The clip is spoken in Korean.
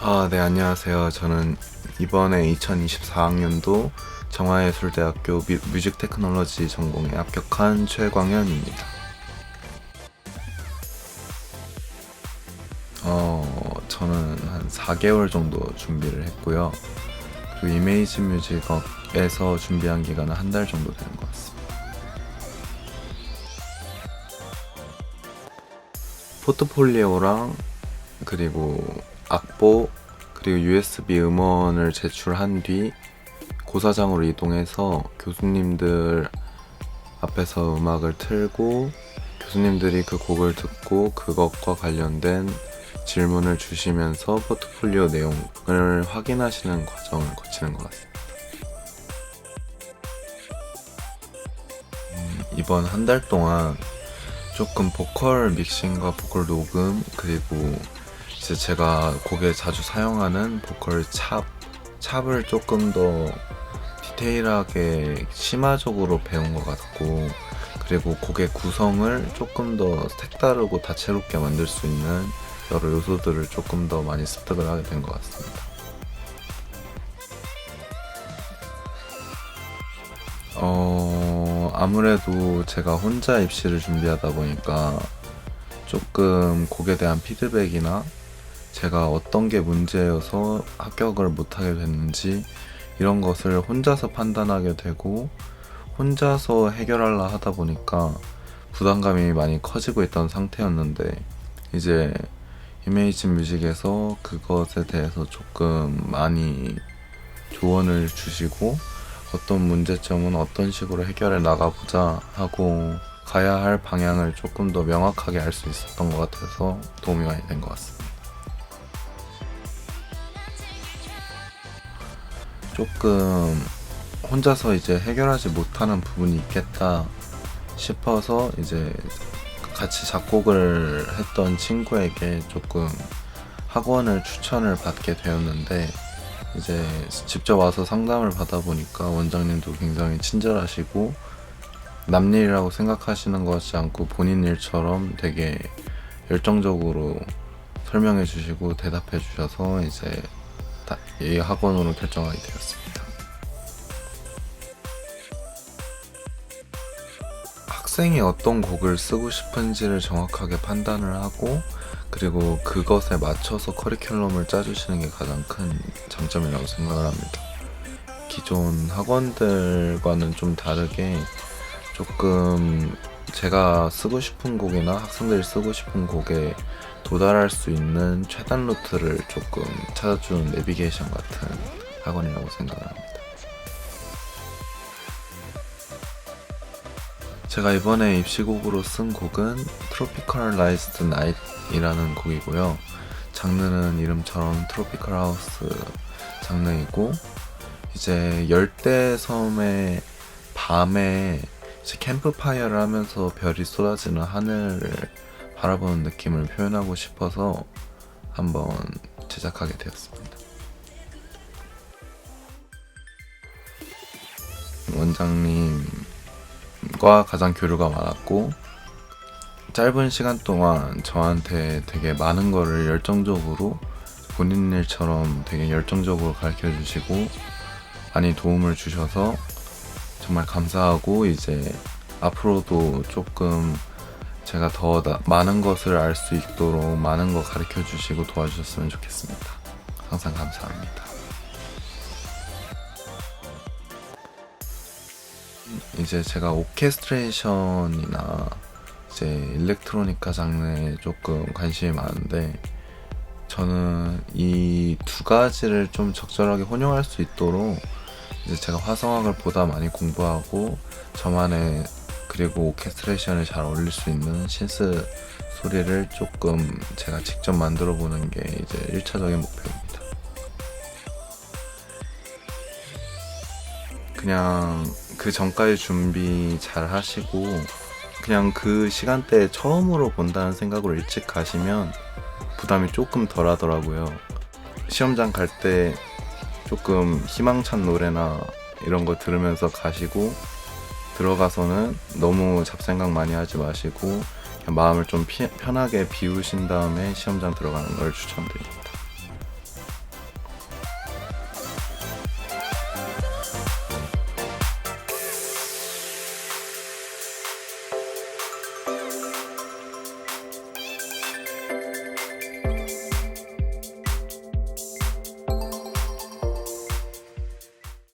아, 네, 안녕하세요. 저는 이번에 2024학년도 정화예술대학교 뮤, 뮤직 테크놀로지 전공에 합격한 최광현입니다. 어, 저는 한 4개월 정도 준비를 했고요. 그리고 이메이지 뮤직업에서 준비한 기간은 한 달 정도 되는 것 같습니다. 포트폴리오랑 그리고 악보 그리고 USB 음원을 제출한 뒤 고사장으로 이동해서 교수님들 앞에서 음악을 틀고 교수님들이 그 곡을 듣고 그것과 관련된 질문을 주시면서 포트폴리오 내용을 확인하시는 과정을 거치는 것 같습니다. 음, 이번 한 달 동안 조금 보컬 믹싱과 보컬 녹음 그리고 이제 제가 곡에 자주 사용하는 보컬 찹 찹을 조금 더 디테일하게 심화적으로 배운 것 같고 그리고 곡의 구성을 조금 더 색다르고 다채롭게 만들 수 있는 여러 요소들을 조금 더 많이 습득을 하게 된 것 같습니다. 어, 아무래도 제가 혼자 입시를 준비하다 보니까 조금 곡에 대한 피드백이나 제가 어떤 게 문제여서 합격을 못하게 됐는지 이런 것을 혼자서 판단하게 되고 혼자서 해결하려 하다 보니까 부담감이 많이 커지고 있던 상태였는데 이제 이메이지 뮤직에서 그것에 대해서 조금 많이 조언을 주시고 어떤 문제점은 어떤 식으로 해결해 나가보자 하고 가야 할 방향을 조금 더 명확하게 알 수 있었던 것 같아서 도움이 많이 된 것 같습니다. 조금 혼자서 이제 해결하지 못하는 부분이 있겠다 싶어서 이제 같이 작곡을 했던 친구에게 조금 학원을 추천을 받게 되었는데 이제 직접 와서 상담을 받아보니까 원장님도 굉장히 친절하시고 남 일이라고 생각하시는 것이 않고 본인 일처럼 되게 열정적으로 설명해 주시고 대답해 주셔서 이제 다- 이 학원으로 결정하게 되었습니다. 학생이 어떤 곡을 쓰고 싶은지를 정확하게 판단을 하고 그리고 그것에 맞춰서 커리큘럼을 짜주시는 게 가장 큰 장점이라고 생각을 합니다. 기존 학원들과는 좀 다르게 조금 제가 쓰고 싶은 곡이나 학생들이 쓰고 싶은 곡에 도달할 수 있는 최단 루트를 조금 찾아주는 내비게이션 같은 학원이라고 생각을 합니다. 제가 이번에 입시곡으로 쓴 곡은 라이스드 나잇이라는 곡이고요. 장르는 이름처럼 트로피컬 하우스 장르이고 이제 열대 섬의 밤에 캠프파이어를 하면서 별이 쏟아지는 하늘을 바라보는 느낌을 표현하고 싶어서 한번 제작하게 되었습니다. 원장님과 가장 교류가 많았고 짧은 시간 동안 저한테 되게 많은 거를 열정적으로 본인 일처럼 되게 열정적으로 가르쳐 주시고 많이 도움을 주셔서 정말 감사하고 이제 앞으로도 조금 제가 더 나- 많은 것을 알 수 있도록 많은 거 가르쳐 주시고 도와주셨으면 좋겠습니다. 항상 감사합니다. 이제 제가 오케스트레이션이나 이제 일렉트로니카 장르에 조금 관심이 많은데 저는 이 두 가지를 좀 적절하게 혼용할 수 있도록 이제 제가 화성학을 보다 많이 공부하고 저만의 그리고 오케스트레이션에 잘 어울릴 수 있는 신스 소리를 조금 제가 직접 만들어 보는 게 이제 1차적인 목표입니다. 그냥 그 전까지 준비 잘 하시고 그냥 그 시간대에 처음으로 본다는 생각으로 일찍 가시면 부담이 조금 덜 하더라고요. 시험장 갈때 조금 희망찬 노래나 이런 거 들으면서 가시고 들어가서는 너무 잡생각 많이 하지 마시고 마음을 좀 피, 편하게 비우신 다음에 시험장 들어가는 걸 추천드립니다.